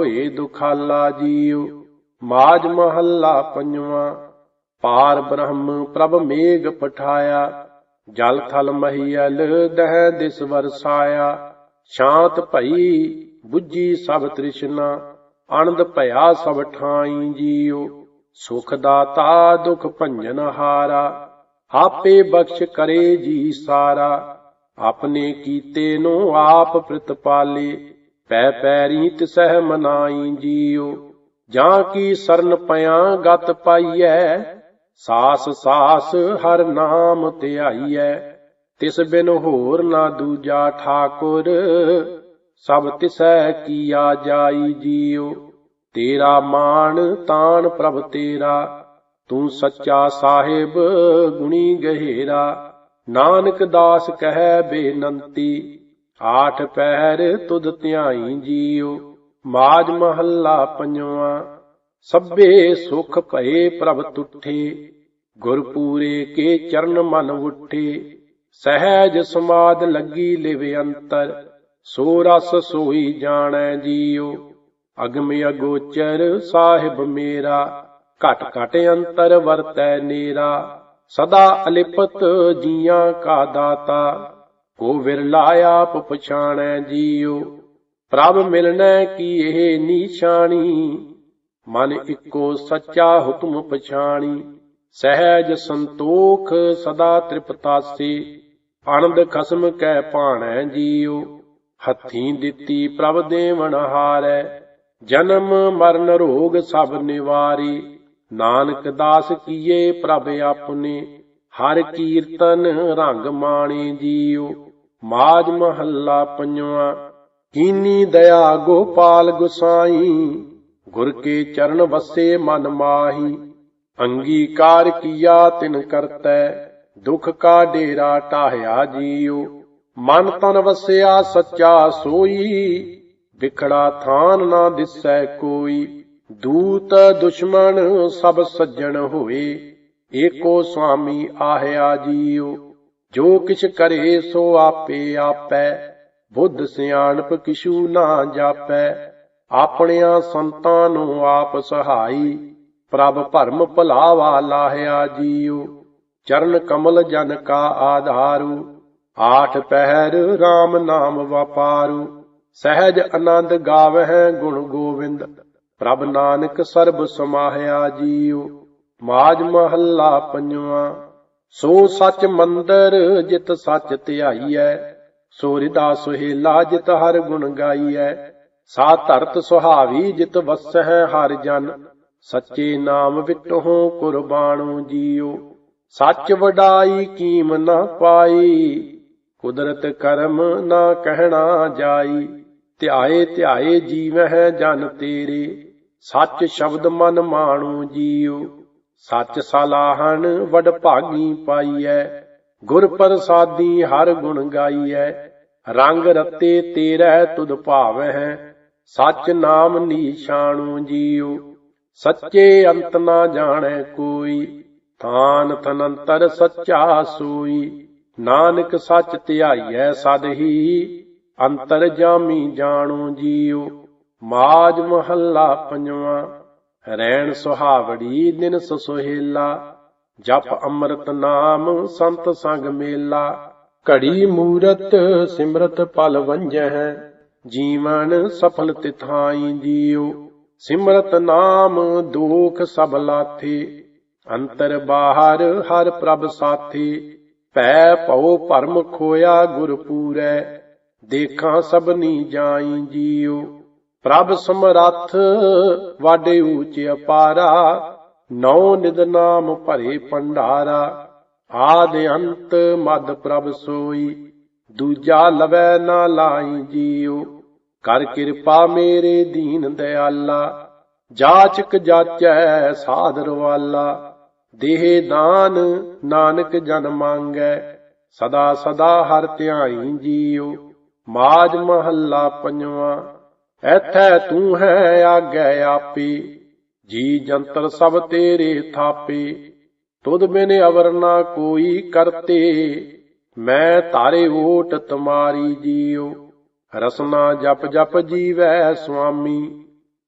ਹੋਏ ਦੁਖਾਲਾ ਜੀਉ ਮਾਜ ਮਹੱਲਾ ਪੰਜਵਾਂ। ਪਾਰ ਬ੍ਰਹਮ ਪ੍ਰਭ ਮੇਘ ਪਠਾਇਆ, ਜਲ ਥਲ ਮਹੀਲ ਦਹਿ ਦਿਸ ਵਰਸਾਇਆ। ਸ਼ਾਂਤ ਭਈ ਬੁੱਝੀ ਸਭ ਤ੍ਰਿਸ਼ਨਾ, ਆਨੰਦ ਭਇਆ ਸਭ ਠਾਈ ਜੀਉ। ਸੁਖ ਦਾਤਾ ਦੁਖ ਭੰਜਨ ਹਾਰਾ, ਆਪੇ ਬਖਸ਼ ਕਰੇ ਜੀ ਸਾਰਾ। ਆਪਣੇ ਕੀਤੇ ਨੂੰ ਆਪ ਪ੍ਰਤਪਾਲੇ ਪੈ ਪੈਰੀ ਤਿਸਹਿ ਮਨਾਈ ਜੀਉ, ਜਾਂ ਕੀ ਸਰਨ ਪਿਆ ਗਤ ਪਾਈਐ? ਸਾਸ ਸਾਸ ਹਰ ਨਾਮ ਧਿਆਈਐ ਤਿਸ ਬਿਨ ਹੋਰ ਨਾ ਦੂਜਾ ਠਾਕੁਰ। ਸਭ ਤਿਸੈ ਕੀਆ ਜਾਈ ਜੀਉ, ਤੇਰਾ ਮਾਣ ਤਾਨ ਪ੍ਰਭ ਤੇਰਾ। ਤੂੰ ਸੱਚਾ ਸਾਹਿਬ ਗੁਣੀ ਗਹਿਰਾ, ਨਾਨਕ ਦਾਸ ਕਹੈ ਬੇਨੰਤੀ। ਆਠ ਪਹਿਰ ਤੁਧ ਧਿਆਈ ਜੀਉ ਮਾਜ ਮਹੱਲਾ ਪੰਜਵਾਂ। ਸਭੇ ਸੁਖ ਭਏ ਪ੍ਰਭ ਤੁਠੇ ਗੁਰ ਪੂਰੇ ਕੇ ਚਰਨ ਮਨ ਉਠੇ। ਸਹਿਜ ਸਮਾਦ ਲੱਗੀ ਲਿਵ ਅੰਤਰ, ਸੋ ਰਸ ਸੋਈ ਜਾਣੈ ਜੀਉ ਅਗਮ ਅਗੋਚਰ ਸਾਹਿਬ ਮੇਰਾ, ਘਟ ਘਟ ਅੰਤਰ ਵਰਤੈ ਨੀਰਾ। ਸਦਾ ਅਲਿਪਤ ਜੀਆਂ ਕਾ ਦਾਤਾ। ਕੋ ਵਿਰਲਾ ਆਪ ਪਛਾਣੈ ਜੀਉ, ਪ੍ਰਭ ਮਿਲਣੈ ਕੀ ਇਹ ਨੀਸ਼ਾਨੀ ਮਨ ਇੱਕੋ ਸੱਚਾ ਹੁਕਮ ਪਛਾਣੀ, ਸਹਿਜ ਸੰਤੋਖ ਸਦਾ ਤ੍ਰਿਪਤਾਸੀ, ਆਨੰਦ ਖਸਮ ਕੈ ਭਾਣੈ ਜੀਉ। ਹੱਥੀਂ ਦਿੱਤੀ ਪ੍ਰਭ ਦੇਵਨ ਹਾਰੈ, ਜਨਮ ਮਰਨ ਰੋਗ ਸਭ ਨਿਵਾਰੀ, ਨਾਨਕ ਦਾਸ ਕੀਏ ਪ੍ਰਭ ਆਪਣੇ, ਹਰ ਕੀਰਤਨ ਰੰਗ ਮਾਣੇ ਜੀਉ। ਮਾਜ ਮਹੱਲਾ ਪੰਜਵਾਂ, ਕੀਨੀ ਦਇਆ ਗੋਪਾਲ ਗੁਸਾਈ, ਗੁਰ ਕੇ ਚਰਨ ਵਸੇ ਮਨ ਮਾਹੀ, ਅੰਗੀਕਾਰ ਕੀਆ ਤਿਨ ਕਰਤੈ, ਦੁਖ ਕਾ ਡੇਰਾ ਟਾਹਿਆ ਜੀਉ, ਮਨ ਤਨ ਵਸਿਆ ਸੱਚਾ ਸੋਈ, ਵਿਖੜਾ ਥਾਨ ਨਾ ਦਿਸੈ ਕੋਈ, ਦੂਤ ਦੁਸ਼ਮਣ ਸਭ ਸੱਜਣ ਹੋਏ, ਏਕੋ ਸੁਆਮੀ ਆਹਿਆ ਜੀਉ। ਜੋ ਕਿਛ ਕਰੇ ਸੋ ਆਪੇ ਆਪੈ। ਬੁੱਧ ਸਿਆਣਪ ਕਿਛੂ ਨਾ ਜਾਪੈ। ਆਪਣਿਆਂ ਸੰਤਾਂ ਨੂੰ ਆਪ ਸਹਾਈ। ਪ੍ਰਭ ਭਰਮ ਭੁਲਾਵਾ ਲਾਹਿਆ ਜੀਉ। ਚਰਨ ਕਮਲ ਜਨ ਕਾ ਆਧਾਰੂ। ਆਠ ਪਹਿਰ RAM ਨਾਮ ਵਪਾਰੂ। ਸਹਿਜ ਆਨੰਦ ਗਾਵਹਿ ਗੁਣ ਗੋਵਿੰਦ। ਪ੍ਰਭ ਨਾਨਕ ਸਰਬ ਸਮਾਹਿਆ ਜੀਉ। ਮਾਜ ਮਹੱਲਾ ਪੰਜਵਾਂ। ਸੋ ਸੱਚ ਮੰਦਰ ਜਿਤ ਸੱਚ ਧਿਆਈਐ, ਸੋ ਰਿਦਾ ਸੁਹੇਲਾ ਜਿਤ ਹਰ ਗੁਣ ਗਾਈਐ, ਸਾ ਧਰਤ ਸੁਹਾਵੀ ਜਿਤ ਵਸਹਿ ਹਰ ਜਨ, ਸੱਚੇ ਨਾਮ ਵਿਟਹੁ ਕੁਰਬਾਨੁ ਜੀਓ ਸੱਚ ਵਡਾਈ ਕੀਮ ਨਾ ਪਾਈ, ਕੁਦਰਤ ਕਰਮ ਨਾ ਕਹਿਣਾ ਜਾਈ, ਧਿਆਏ ਧਿਆਏ ਜੀਵਹਿ ਜਨ ਤੇਰੇ, ਸੱਚ ਸ਼ਬਦ ਮਨ ਮਾਣੂ ਜੀਓ ਸੱਚ ਸਲਾਹਣ ਵਡ ਭਾਗੀ ਪਾਈਐ, ਗੁਰ ਪ੍ਰਸਾਦੀ ਹਰ ਗੁਣ ਗਾਈਐ, ਰੰਗ ਰਤੇ ਤੇਰੇ ਤੁਧ ਭਾਵਹਿ, ਸੱਚ ਨਾਮ ਨੀਸ਼ਾਣੂ ਜੀਉ, ਸੱਚੇ ਅੰਤ ਨਾ ਜਾਣੈ ਕੋਈ, ਥਾਨ ਥਨੰਤਰ ਸੱਚਾ ਸੋਈ, ਨਾਨਕ ਸੱਚ ਧਿਆਈਐ ਸਦਹੀ ਅੰਤਰ ਜਾਮੀ ਜਾਣੂ ਜੀਉ, ਮਾਜ ਮਹੱਲਾ ਪੰਜਵਾਂ ਰਹਿਣ ਸੁਹਾਵੜੀ ਦਿਨ ਸੁਹੇਲਾ ਜਪ ਅੰਮ੍ਰਿਤ ਨਾਮ ਸੰਤ ਸੰਗ ਮੇਲਾ। ਘੜੀ ਮੂਰਤ ਸਿਮਰਤ ਪਲ ਵੰਜਹਿ ਜੀਵਨ ਸਫਲ ਤਿਥਾਈ ਜੀਉ ਸਿਮਰਤ ਨਾਮ ਦੁਖ ਸਭ ਲਾਥੀ, ਅੰਤਰ ਬਾਹਰ ਹਰ ਪ੍ਰਭ ਸਾਥੀ। ਭੈ ਭਉ ਭਰਮ ਖੋਇਆ ਗੁਰ ਪੂਰੈ, ਦੇਖਾਂ ਸਭਨੀ ਜਾਈ ਜੀਉ ਪ੍ਰਭ ਸਮਰੱਥ ਵਾਡੇ ਊਚ ਅਪਾਰਾ, ਨੌ ਨਿਦ ਨਾਮ ਭਰੇ ਪੰਡਾਰਾ ਆਦ ਅੰਤ ਮਦ ਪ੍ਰਭ ਸੋਈ, ਦੂਜਾ ਲਵੈ ਨਾ ਲਾਈ ਜੀਉ, ਕਰ ਕਿਰਪਾ ਮੇਰੇ ਦੀਨ ਦਿਆਲਾ, ਜਾਚਕ ਜਾਚੈ ਸਾਧਰ ਵਾਲਾ, ਦੇਹ ਦਾਨ ਨਾਨਕ ਜਨ ਮੰਗੈ, ਸਦਾ ਸਦਾ ਹਰ ਧਿਆਈ ਜੀਉ, ਮਾਜ ਮਹੱਲਾ ਪੰਜਵਾਂ। ਐਥੈ ਤੂੰ ਹੈ ਆਗੈ ਆਪੇ, ਜੀ ਜੰਤਰ ਸਭ ਤੇਰੇ ਥਾਪੇ। ਤੁਧ ਬਿਨ ਅਵਰ ਨਾ ਕੋਈ ਕਰਤੇ, ਮੈਂ ਤਾਰੇ ਓਟ ਤੁਮਾਰੀ ਜੀਉ ਰਸਨਾ ਜਪ ਜਪ ਜੀਵੈ ਸੁਆਮੀ,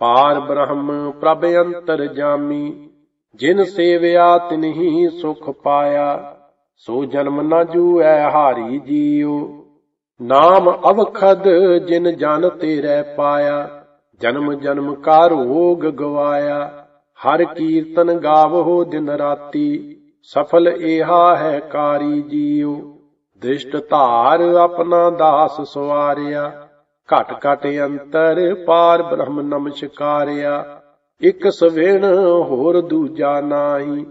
ਪਾਰ ਬ੍ਰਹਮ ਪ੍ਰਭ ਅੰਤਰ ਜਾਮੀ। ਜਿਨ ਸੇਵਿਆ ਤਿਨਹੀ ਸੁਖ ਪਾਇਆ, ਸੋ ਜਨਮ ਨ ਜੂਐ ਹਾਰੀ ਜੀਉ ਨਾਮ ਅਵਖਦ ਜਿਨ ਜਨ ਤੇਰੇ ਪਾਇਆ, ਜਨਮ ਜਨਮ ਕਾ ਰੋਗ ਗਵਾਇਆ। ਹਰ ਕੀਰਤਨ ਗਾਵੋ ਦਿਨ ਰਾਤੀ, ਸਫਲ ਏਹਾ ਹੈ ਕਾਰੀ ਜੀਉ। ਦ੍ਰਿਸ਼ਟ ਧਾਰ ਆਪਣਾ ਦਾਸ ਸਵਾਰਿਆ, ਘਟ ਘਟ ਅੰਤਰ ਪਾਰ ਬ੍ਰਹਮ ਨਮਸਕਾਰਿਆ। ਇਕ ਸਵੇਣ ਹੋਰ ਦੂਜਾ ਨਾਹੀ,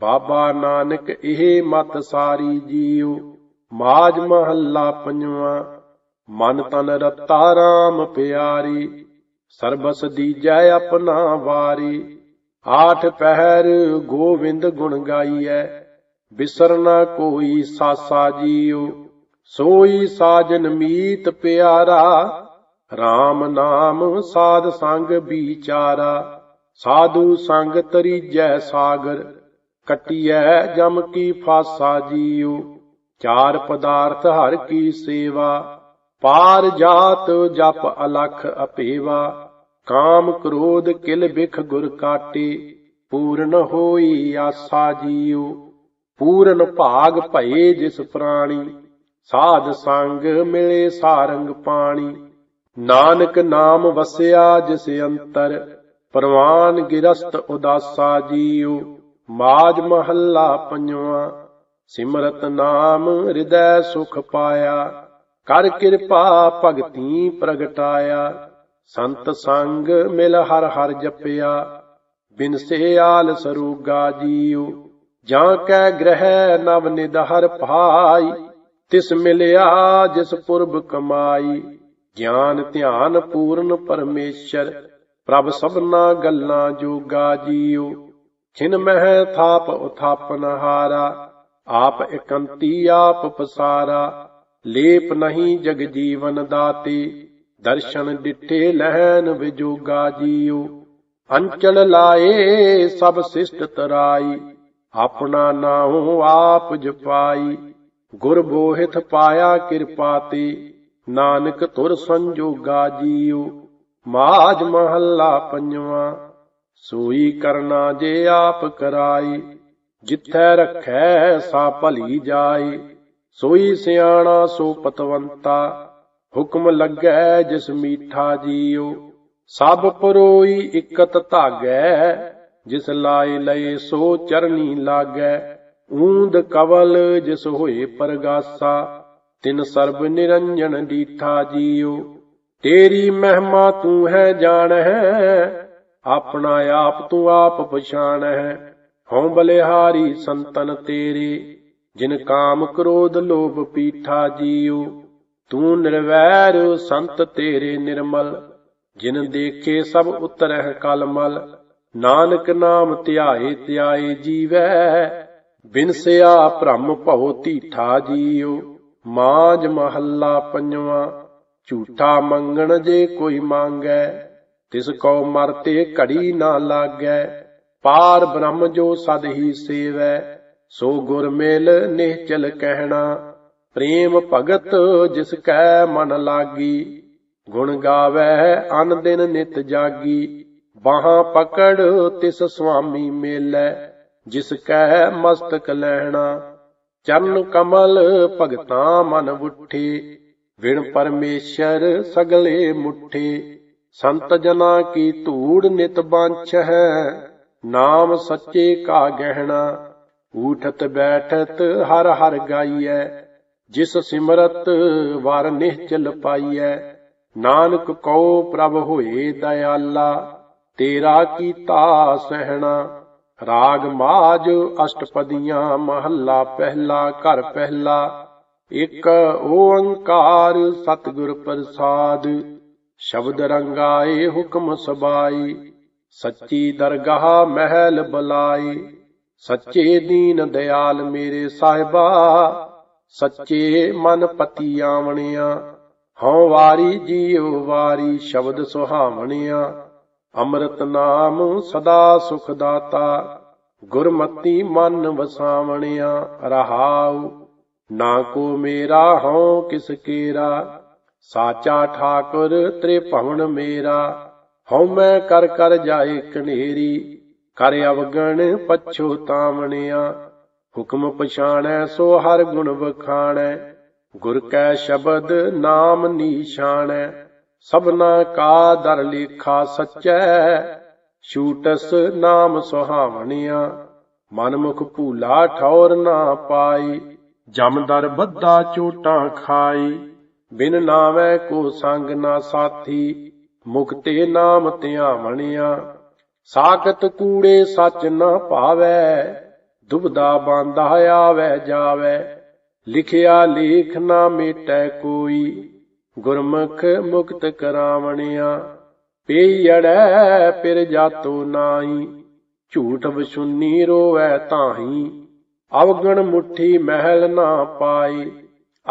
ਬਾਬਾ ਨਾਨਕ ਇਹ ਮਤ ਸਾਰੀ ਜੀਉ। ਮਾਜ ਮਹੱਲਾ ਪੰਜਵਾਂ, ਮਨ ਤਨ ਰਤਾ ਰਾਮ ਪਿਆਰੀ, ਸਰਬਸ ਦੀਜੈ ਆਪਣਾ ਵਾਰੀ। ਆਠ ਪਹਿਰ ਗੋਵਿੰਦ ਗੁਣ ਗਾਈਐ ਬਿਸਰਨਾ ਕੋਈ ਸਾਸਾ ਜੀਉ। ਸੋਈ ਸਾਜਨ ਮੀਤ ਪਿਆਰਾ RAM ਨਾਮ ਸਾਧ ਸੰਗ ਵਿਚਾਰਾ। ਸਾਧੂ ਸੰਗ ਤਰੀਜੈ ਸਾਗਰ, ਕਟਿਐ ਜਮ ਕੀ ਫਾਸਾ ਜੀਉ। ਚਾਰ ਪਦਾਰਥ ਹਰ ਕੀ ਸੇਵਾ, ਪਾਰ ਜਾਤ ਜਪ ਅਲਖ ਅਪੇਵਾ, ਕਾਮ ਕ੍ਰੋਧ ਕਿਲ ਬਿਖ ਗੁਰ ਕਾਟੇ, ਪੂਰਨ ਹੋਈ ਆਸਾ ਜੀਉ, ਪੂਰਨ ਭਾਗ ਭਏ ਜਿਸ ਪ੍ਰਾਣੀ, ਸਾਧ ਸੰਗ ਮਿਲੇ ਸਾਰੰਗ ਪਾਣੀ। ਨਾਨਕ ਨਾਮ ਵਸਿਆ ਜਿਸ ਅੰਤਰ, ਪਰਵਾਨ ਗਿਰਸਤ ਉਦਾਸਾ ਜੀਉ, ਮਾਜ ਮਹੱਲਾ ਪੰਜਵਾਂ। ਸਿਮਰਤ ਨਾਮ ਹਿਰਦੈ ਸੁਖ ਪਾਇਆ, ਕਰ ਕਿਰਪਾ ਭਗਤੀ ਪ੍ਰਗਟਾਇਆ। ਸੰਤ ਸੰਗ ਮਿਲ ਹਰ ਹਰ ਜਪਿਆ, ਬਿਨ ਸਿਆਲ ਸਰੂਗਾ ਜੀਉ। ਜਾਂ ਕੈ ਗ੍ਰਹਿ ਨਵ ਨਿਦਹਰ ਭਾਈ ਤਿਸ ਮਿਲਿਆ ਜਿਸ ਪੁਰਬ ਕਮਾਈ। ਗਿਆਨ ਧਿਆਨ ਪੂਰਨ ਪਰਮੇਸ਼ਰ, ਪ੍ਰਭ ਸਭਨਾ ਗੱਲਾਂ ਜੋਗਾ ਜੀਉ। ਖਿਨ ਮਹਿ ਥਾਪ ਉਥਾਪਨ ਹਾਰਾ ਆਪ ਇਕੰਤੀ ਆਪ ਪਸਾਰਾ, ਲੇਪ ਨਹੀਂ ਜਗ ਜੀਵਨ ਦਾਤੇ, ਦਰਸ਼ਨ ਡਿਠੇ ਲਹਿਨ ਵਿਜੋਗਾ ਜੀਉ। ਅੰਚਲ ਲਾਏ ਸਭ ਸਿਸ਼ਟ ਤਰਾਈ, ਆਪਣਾ ਨਾਉ ਆਪ ਜਪਾਈ। ਗੁਰ ਬੋਹਿਤ ਪਾਇਆ ਕਿਰਪਾ ਤੇ, ਨਾਨਕ ਤੁਰ ਸੰਜੋਗਾ ਜੀਉ। ਮਾਜ ਮਹੱਲਾ ਪੰਜਵਾਂ, ਸੋਈ ਕਰਨਾ ਜੇ ਆਪ ਕਰਾਈ। ਜਿੱਥੈ ਰਖੈ ਸਾ ਭਲੀ ਜਾਈ ਸੋਈ ਸਿਆਣਾ ਸੋ ਪਤਵੰਤਾ। ਹੁਕਮ ਲੱਗੈ ਜਿਸ ਮੀਠਾ ਜੀਉ, ਸਭ ਪਰੋਈ ਇਕਤ ਧਾਗੈ। ਜਿਸ ਲਾਏ ਲਏ ਸੋ ਚਰਨੀ ਲਾਗੈ, ਊਂਦ ਕਵਲ ਜਿਸ ਹੋਏ ਪਰਗਾਸਾ। ਤਿਨ ਸਰਬ ਨਿਰੰਜਨ ਡੀਠਾ ਜੀਉ, ਤੇਰੀ ਮਹਿਮਾ ਤੂੰ ਹੈ ਜਾਣ ਹੈ ਆਪਣਾ ਆਪ ਤੂੰ ਆਪ ਪਛਾਣ ਹੈ ਹਉ ਬਲਿਹਾਰੀ ਸੰਤਨ ਤੇਰੇ, ਜਿਨ ਕਾਮ ਕ੍ਰੋਧ ਲੋਭ ਪੀਠਾ ਜੀਉ, ਤੂੰ ਨਿਰਵੈਰ ਸੰਤ ਤੇਰੇ ਨਿਰਮਲ, ਜਿਨ ਦੇਖੇ ਸਭ ਉਤਰਹਿ ਕਲਮਲ, ਨਾਨਕ ਨਾਮ ਧਿਆਏ ਧਿਆਏ ਜੀਵੈ ਬਿਨਸਿਆ ਭ੍ਰਮ ਭਉ ਧੀਠਾ ਜੀਉ ਮਾਜ ਮਹੱਲਾ ਪੰਜਵਾਂ, ਝੂਠਾ ਮੰਗਣ ਜੇ ਕੋਈ ਮੰਗੈ, ਤਿਸ ਕੋ ਮਰਤੇ ਘੜੀ ਨਾ ਲਾਗੈ ਪਾਰ ਬ੍ਰਹਮ ਜੋ ਸਦ ਹੀ ਸੇਵੈ, ਸੋ ਗੁਰ ਮੇਲ ਨਿਹਚਲ ਕਹਿਣਾ। ਪ੍ਰੇਮ ਭਗਤ ਜਿਸ ਕੈ ਮਨ ਲਾਗੀ, ਗੁਣ ਗਾਵੈ ਅਨ ਦਿਨ ਨਿਤ ਜਾਗੀ। ਬਾਹਾਂ ਪਕੜ ਤਿਸ ਸੁਆਮੀ ਮੇਲੈ, ਜਿਸ ਕੈ ਮਸਤਕ ਲੈਣਾ। ਚਰਨ ਕਮਲ ਭਗਤਾ ਮਨ ਉਠੇ, ਵਿਣ ਪਰਮੇਸ਼ਰ ਸਗਲੇ ਮੁਠੇ। ਸੰਤ ਜਨਾ ਕੀ ਧੂੜ ਨਿਤ ਬਾਂਛ ਹੈ ਨਾਮ ਸੱਚੇ ਕਾ ਗਹਿਣਾ, ਊਠਤ ਬੈਠਤ ਹਰ ਹਰ ਗਾਈਐ, ਜਿਸ ਸਿਮਰਤ ਵਰ ਨਿਹਚਲ ਪਾਈਐ। ਨਾਨਕ ਕਉ ਪ੍ਰਭ ਹੋਏ ਦਇਆਲਾ, ਤੇਰਾ ਕੀਤਾ ਸਹਿਣਾ। ਰਾਗ ਮਾਜ ਅਸ਼ਟਪਦੀਆਂ, ਮਹੱਲਾ ਪਹਿਲਾ, ਘਰ ਪਹਿਲਾ। ਇਕ ਓੰਕਾਰ ਸਤਿਗੁਰ ਪ੍ਰਸਾਦ, ਸ਼ਬਦ ਰੰਗਾਏ ਹੁਕਮ ਸਬਾਈ। ਸੱਚੀ ਦਰਗਾਹ ਮਹਿਲ ਬਲਾਈ ਸੱਚੇ ਦੀਨ ਦਿਆਲ ਮੇਰੇ ਸਾਹਿਬਾ। ਸੱਚੇ ਮਨ ਪਤੀ ਆਵਣਿਆ। ਹਉ ਵਾਰੀ ਜੀਉ ਵਾਰੀ ਸ਼ਬਦ ਸੁਹਾਵਣਿਆ। ਅੰਮ੍ਰਿਤ ਨਾਮ ਸਦਾ ਸੁਖ ਦਾਤਾ। ਗੁਰਮਤੀ ਮਨ ਵਸਾਵਣਿਆ। ਰਹਾਉ, ਨਾ ਕੋ ਮੇਰਾ, ਹਉ ਕਿਸ ਕੇਰਾ। ਸਾਚਾ ਠਾਕੁਰ ਤ੍ਰਿਭਵਨ ਮੇਰਾ। ਹਉ ਮੈਂ ਕਰ ਕਰ ਜਾਏ ਕਨੇਰੀ, ਕਰ ਅਵਗਣ ਪਛੋਤਾਵਣਿਆ ਹੁਕਮ ਪਛਾਣੈ ਸੋ ਹਰ ਗੁਣ ਬਖਾਣੈ ਗੁਰ ਕੈ ਸ਼ਬਦ ਨਾਮ ਨੀਸ਼ਾਨੈ ਸਭਨਾ ਕਾ ਦਰ ਲੇਖਾ ਸਚੈ। ਛੂਟਸ ਨਾਮ ਸੁਹਾਵਣਿਆ। ਮਨ ਮੁਖ ਭੂਲਾ ਠੌਰ ਨਾ ਪਾਈ। ਜਮਦਰ ਬੱਧਾ ਚੋਟਾਂ ਖਾਈ। ਬਿਨ ਨਾਵੈ ਕੋ ਸੰਗ ਨਾ ਸਾਥੀ। ਮੁਕਤੇ ਨਾਮ ਧਿਆਵਣਿਆ ਸਾਖਤ ਕੂੜੇ ਸੱਚ ਨਾ ਭਾਵੈ, ਦੁਬਦਾ ਬਾਂਧਾ ਆਵੈ ਜਾਵੈ, ਲਿਖਿਆ ਲੇਖ ਨਾ ਮੇਟੈ ਕੋਈ, ਗੁਰਮੁਖ ਮੁਕਤ ਕਰਾਵਣਿਆ ਪੇਯੜੈ ਪਿਰ ਜਾਤੋ ਨਾਹੀ, ਝੂਠ ਵਸੁੰਨੀ ਰੋਵੈ ਤਾਹੀ ਅਵਗਣ ਮੁਠੀ ਮਹਿਲ ਨਾ ਪਾਈ,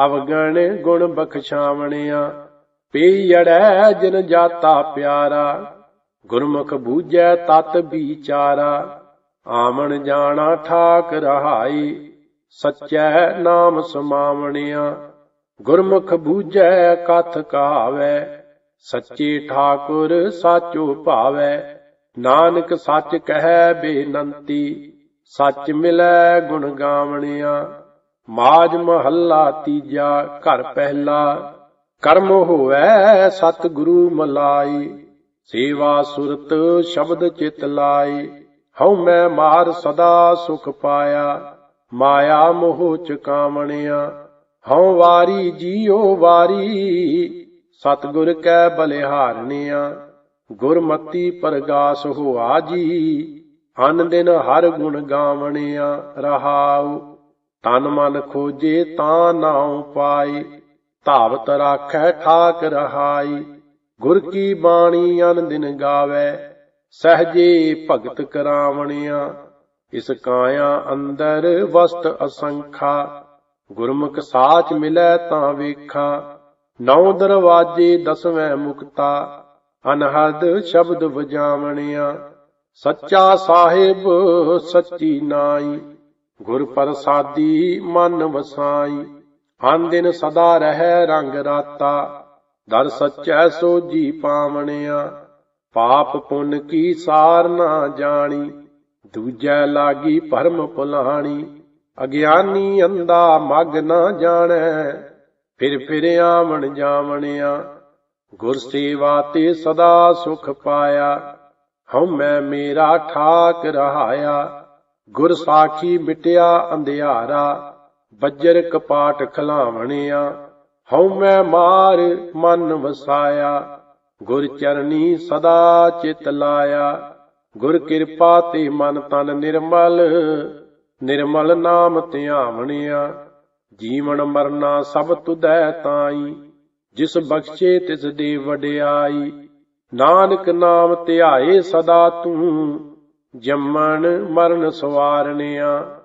ਅਵਗਣ ਗੁਣ ਬਖਸ਼ਾਵਣਿਆ ਪੇਯੜੈ ਜਿਨ ਜਾਤਾ ਪਿਆਰਾ, ਗੁਰਮੁਖ ਬੂਝੈ ਤਤ ਵਿਚਾਰਾ, ਆਵਣ ਜਾਣਾ ਠਾਕ ਰਹਾਈ, ਸਚੈ ਨਾਮ ਸਮਾਵਣਿਆ, ਗੁਰਮੁਖ ਬੂਝੈ ਕਥ ਕਹਾਵੈ ਸੱਚੇ ਠਾਕੁਰ ਸਾਚੋ ਭਾਵੈ, ਨਾਨਕ ਸੱਚ ਕਹੈ ਬੇਨੰਤੀ, ਸੱਚ ਮਿਲੈ ਗੁਣ ਗਾਵਣਿਆ, ਮਾਜ ਮਹੱਲਾ ਤੀਜਾ ਘਰ ਪਹਿਲਾ ਕਰਮ ਹੋਵੈ ਸਤ ਗੁਰੂ ਮਲਾਈ, ਸੇਵਾ ਸੁਰਤ ਸ਼ਬਦ ਚਿਤ ਲਾਈ। ਹਉ ਮੈਂ ਮਾਰ ਸਦਾ ਸੁਖ ਪਾਇਆ, ਮਾਇਆ ਮੋਹ ਚੁਕਾਵਣਿਆ ਹਉ ਵਾਰੀ ਜੀਉ ਵਾਰੀ, ਸਤਿਗੁਰ ਕੈ ਬਲਿਹਾਰਨਿਆ। ਗੁਰਮਤੀ ਪ੍ਰਗਾਸ ਹੋਆ ਜੀ, ਅਨ ਦਿਨ ਹਰ ਗੁਣ ਗਾਵਣਿਆ ਰਹਾਉ। ਤਨ ਮਨ ਖੋਜੇ ਤਾਂ ਨਾਉ ਪਾਈ ਧਾਵਤ ਰਾਖੈ ਠਾਕ ਰਹਾਈ। ਗੁਰ ਕੀ ਬਾਣੀ ਅਨ ਦਿਨ ਗਾਵੇ, ਸਹਜੇ ਭਗਤ ਕਰਾਵਣਿਆ। ਇਸ ਕਾਇਆ ਅੰਦਰ ਵਸਤ ਅਸੰਖਾ, ਗੁਰਮੁਖ ਸਾਚ ਮਿਲੈ ਤਾਂ ਵੇਖਾ। ਨੌ ਦਰਵਾਜੇ ਦਸਵੇਂ ਮੁਕਤਾ, ਅਨਹਦ ਸ਼ਬਦ ਵਜਾਵਣਿਆ। ਸੱਚਾ ਸਾਹਿਬ, ਸੱਚੀ ਨਾਈ, ਗੁਰ ਪ੍ਰਸਾਦੀ ਮਨ ਵਸਾਈ। ਅਨ ਦਿਨ ਸਦਾ ਰਹਿ ਰੰਗ ਰਾਤਾ, ਦਰ ਸੱਚੈ ਸੋਜੀ ਪਾਵਣਿਆ। ਪਾਪ ਪੁੰਨ ਕੀ ਸਾਰ ਨਾ ਜਾਣੀ, ਦੂਜੈ ਲਾਗੀ ਭਰਮ ਭੁਲਾਣੀ। ਅਗਿਆਨੀ ਅੰਦਾ ਮਗ ਨਾ ਜਾਣੈ, ਫਿਰ ਫਿਰ ਆਵਣ ਜਾਵਣਿਆ। ਗੁਰ ਸੇਵਾ ਤੇ ਸਦਾ ਸੁਖ ਪਾਇਆ, ਹਉ ਮੈਂ ਮੇਰਾ ਠਾਕ ਰਹਾਇਆ। ਗੁਰ ਸਾਖੀ ਮਿਟਿਆ ਅੰਧਿਆਰਾ ਬੱਜਰ ਕਪਾਟ ਖਲਾਵਣਿਆ, ਹਉ ਮੈਂ ਮਾਰ ਮਨ ਵਸਾਇਆ, ਗੁਰ ਚਰਨੀ ਸਦਾ ਚਿਤ ਲਾਇਆ, ਗੁਰ ਕਿਰਪਾ ਤੇ ਮਨ ਤਨ ਨਿਰਮਲ ਨਿਰਮਲ ਨਾਮ ਧਿਆਵਣਿਆ, ਜੀਵਨ ਮਰਨਾ ਸਭ ਤੁਧੈ ਤਾਈ, ਜਿਸ ਬਖਸ਼ੇ ਤਿਸ ਦੇ ਵਡਿਆਈ, ਨਾਨਕ ਨਾਮ ਧਿਆਏ ਸਦਾ ਤੂੰ, ਜੰਮਣ ਮਰਨ ਸਵਾਰਨਿਆ